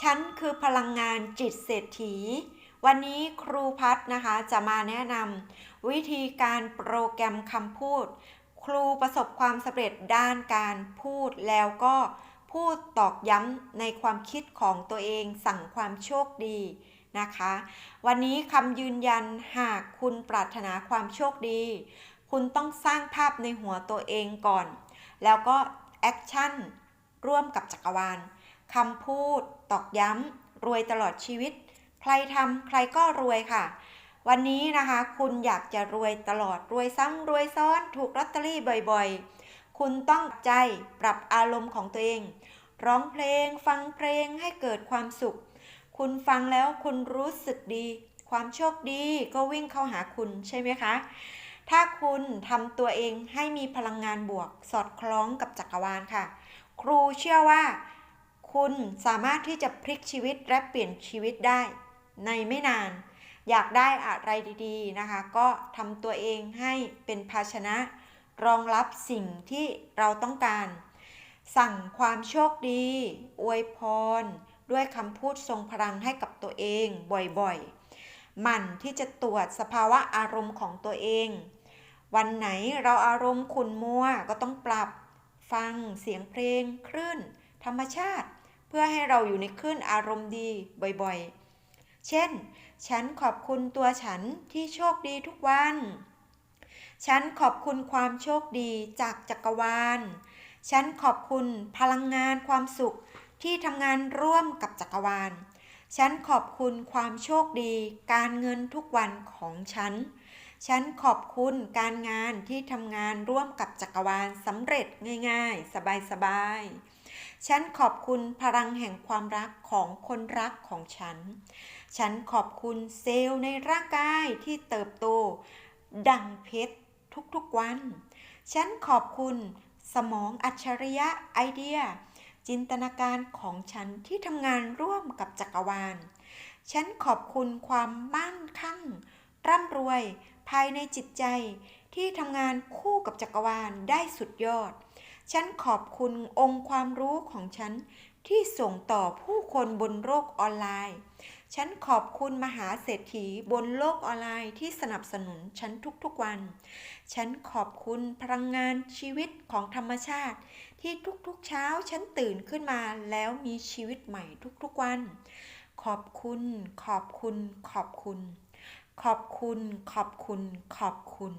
ฉันคือพลังงานจิตเศรษฐี วันนี้ครูพัฒนะคะจะมาแนะนำวิธีการโปรแกรมคำพูด ครูประสบความสำเร็จด้านการพูดแล้วก็พูดตอกย้ำในความคิดของตัวเองสั่งความโชคดีนะคะ วันนี้คำยืนยันหากคุณปรารถนาความโชคดี คุณต้องสร้างภาพในหัวตัวเองก่อน แล้วก็แอคชั่นร่วมกับจักรวาล คำพูด ตอกย้ำรวยตลอดชีวิต ใครทำใครก็รวยค่ะ วันนี้นะคะ คุณอยากจะรวยตลอดรวยซ้ำรวยซ้อนถูกลอตเตอรี่บ่อยๆ คุณต้องใจปรับอารมณ์ของตัวเอง ร้องเพลง ฟังเพลงให้เกิดความสุข คุณฟังแล้วคุณรู้สึกดี ความโชคดีก็วิ่งเข้าหาคุณใช่ไหมคะถ้าคุณทำตัวเองให้มีพลังงานบวก สอดคล้องกับจักรวาลค่ะ ครูเชื่อว่า คุณสามารถที่จะพลิกชีวิตและเปลี่ยนชีวิตได้ ในไม่นาน อยากได้อะไรดีๆนะคะ ก็ทำตัวเองให้เป็นภาชนะ รองรับสิ่งที่เราต้องการ สั่งความโชคดี อวยพร ด้วยคำพูดทรงพลังให้กับตัวเองบ่อยๆหมั่นที่จะตรวจสภาวะอารมณ์ของตัวเอง วันไหนเราอารมณ์ขุ่นมัวก็ต้องปรับ ฟังเสียงเพลงคลื่นธรรมชาติ พื่อให้เราอยู่ในคลื่นอารมณ์ดีบ่อยๆ เช่น ฉันขอบคุณตัวฉันที่โชคดีทุกวัน ฉันขอบคุณความโชคดีจากจักรวาล ฉันขอบคุณพลังงานความสุขที่ทำงานร่วมกับจักรวาล ฉันขอบคุณความโชคดีการเงินทุกวันของฉัน ฉันขอบคุณการงานที่ทำงานร่วมกับจักรวาลสำเร็จง่ายๆ สบายๆ ฉันขอบคุณพลังแห่งความรักของคนรักของฉัน ฉันขอบคุณเซลล์ในร่างกายที่เติบโต ดังเพชรทุกๆวัน ฉันขอบคุณสมองอัจฉริยะไอเดีย จินตนาการของฉันที่ทำงานร่วมกับจักรวาล ฉันขอบคุณความมั่นคั่ง ร่ำรวย ภายในจิตใจที่ทำงานคู่กับจักรวาลได้สุดยอด ฉันขอบคุณองค์ความรู้ของฉันที่ส่งต่อผู้คนบนโลกออนไลน์ ฉันขอบคุณมหาเศรษฐีบนโลกออนไลน์ที่สนับสนุนฉันทุกๆวัน ฉันขอบคุณพลังงานชีวิตของธรรมชาติ ที่ทุกๆเช้าฉันตื่นขึ้นมาแล้วมีชีวิตใหม่ทุกๆวัน ขอบคุณ ขอบคุณ ขอบคุณ ขอบคุณ ขอบคุณ ขอบคุณ